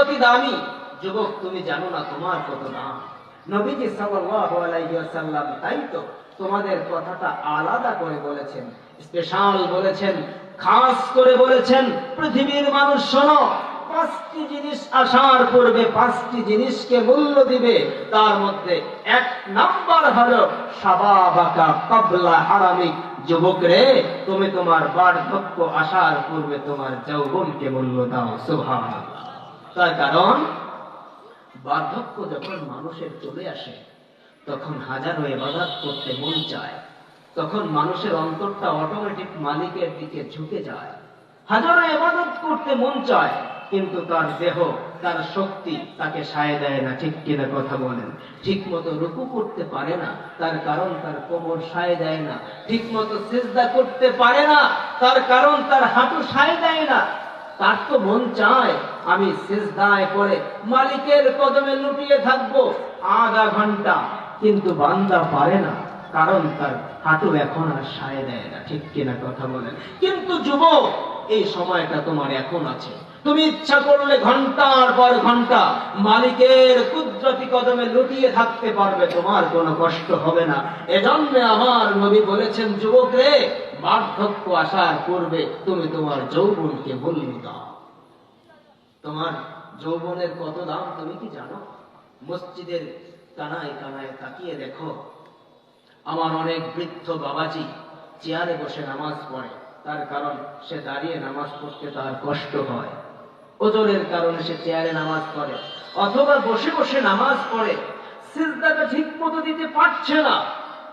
অতি দামি। যুবক, তুমি জানো না তোমার কত দাম? নবীজি তাই তো তোমাদের কথাটা আলাদা করে বলেছেন স্পেশাল বলেছেন, খাস করে বলেছেন, পৃথিবীর মানুষ শোনো, পাঁচটি জিনিস আসার পূর্বে পাঁচটি জিনিসকে মূল্য দিবে, তার মধ্যে এক নাম্বার হলো সাবাবাকা কাবলা হারামিক যুবক রে, তুমি তোমার বার্ধক্য আসার পূর্বে তোমার যৌবনকে মূল্য দাও, সুবহানাল্লাহ। তার কারণ, বার্ধক্য যখন মানুষের চলে আসে, তখন হাজারো এবাদত করতে মন চায়। তখন মানুষের অন্তরটা অটোমেটিক মালিকের দিকে ঝুঁকে যায়। হাজারো এবাদত করতে মন চায়, কিন্তু তার দেহ, তার শক্তি তাকে সায় দেয় না, ঠিক কিনা কথা বলেন। ঠিক মতো রুকু করতে পারে না, তার কারণ তার কোমর সায় দেয় না। ঠিক মতো করতে পারে না, তার কারণ তার হাঁটু সায় দেয় না তার তো মন চায়, আমি সেজদায় পড়ে মালিকের কদমে লুটিয়ে থাকব আধা ঘণ্টা। কিন্তু বান্দা পারে না, কারণ তার হাঁটু এখন আর সায় দেয় না, ঠিক কিনা কথা বলেন। কিন্তু যুবক, এই সময়টা তোমার এখন আছে। তুমি ইচ্ছা করলে ঘণ্টার পর ঘণ্টা মালিকের কুদরতি কদমে লুটিয়ে থাকতে পারবে, তোমার কোনো কষ্ট হবে না। এজন্য আমার নবী বলেছেন, যুবক রে বার্ধক্য আসার পূর্বে তুমি তোমার যৌবনকে মূল্য দাও। তোমার যৌবনের কত দাম তুমি কি জানো? মসজিদের কানায় কানায় তাকিয়ে দেখো। আমার অনেক বৃদ্ধ বাবাজি চেয়ারে বসে নামাজ পড়ে। তার কারণ সে দাঁড়িয়ে নামাজ পড়তে তার কষ্ট হয়। ওজনের কারণে সে চেয়ারে নামাজ পড়ে। অথবা বসে বসে নামাজ পড়ে। সিজদাটা ঠিক মতো দিতে পারছে না।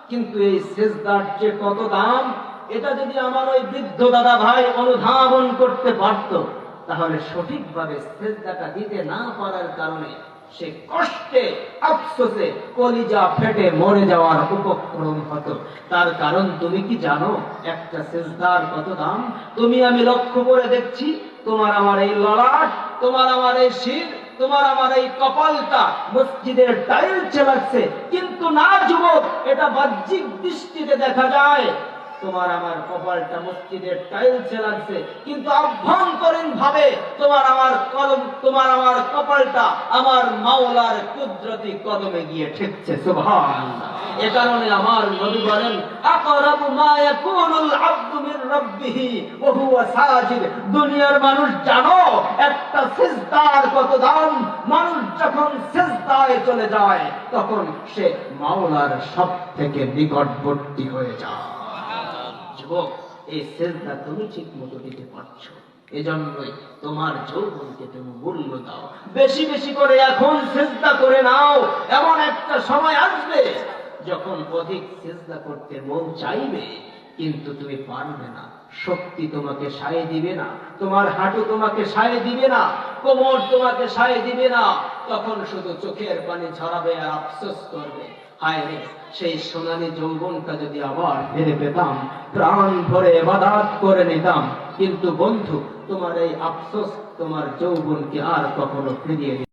কিন্তু এই সিজদার যে কত দাম এটা যদি আমার ওই বৃদ্ধ দাদা ভাই অনুধাবন করতে পারত, তাহলে সঠিকভাবে সিজদাটা দিতে না পারার কারণে সে কষ্টে, আফসোসে কলিজা ফেটে মরে যাওয়ার উপক্রম হতো। তার কারণ তুমি কি জানো? একটা সেজদার কত দাম? তুমি আমি লক্ষ্য করে দেখছি, তোমার আমার এই ললাট, তোমার আমার এই শির, তোমার আমার এই কপালটা মসজিদের টাইলসে চেলাচ্ছে কিন্তু না, যুবক, এটা বাহ্যিক দৃষ্টিতে দেখা যায়। তোমার আমার কপালটা মসজিদের টাইলসে লাগছে। কিন্তু আভ্যন্তরীণ ভাবে তোমার আমার কলম, তোমার আমার কপালটা আমার মাওলার কুদরতি কদমে গিয়ে ঠেকছে, সুবহানাল্লাহ। এ কারণে আমার নবী বলেন মা ইয়াকুনুল রাব্বিহি, ওয়া হুয়া সাজিদ। দুনিয়ার মানুষ জানো, একটা সিজদার কত দাম। মানুষ যখন সিজদায় চলে যায়, তখন সে মাওলার সব থেকে নিকটবর্তী হয়ে যায়। যুবক, এই সেজদা তুমি ঠিক মতো দিতে পারছ। এজন্যই তোমার যৌবনকে তুমি মূল্য দাও। বেশি বেশি করে এখন সেজদা করে নাও। এমন একটা সময় আসবে যখন অধিক চেষ্টা করতে মন চাইবে, কিন্তু তুমি পারবে না। শক্তি তোমাকে সায় দিবে না। তোমার হাঁটু তোমাকে সায় দিবে না, কোমর তোমাকে সায় দিবে না। তখন শুধু চোখের পানি ঝরাবে আর আফসোস করবে। সেই সোনালী যৌবনটা যদি আবার ফিরে পেতাম, প্রাণ ভরে এবাদাত করে নিতাম। কিন্তু বন্ধু, তোমার এই আফসোস, তোমার যৌবনকে আর কখনো ফিরিয়ে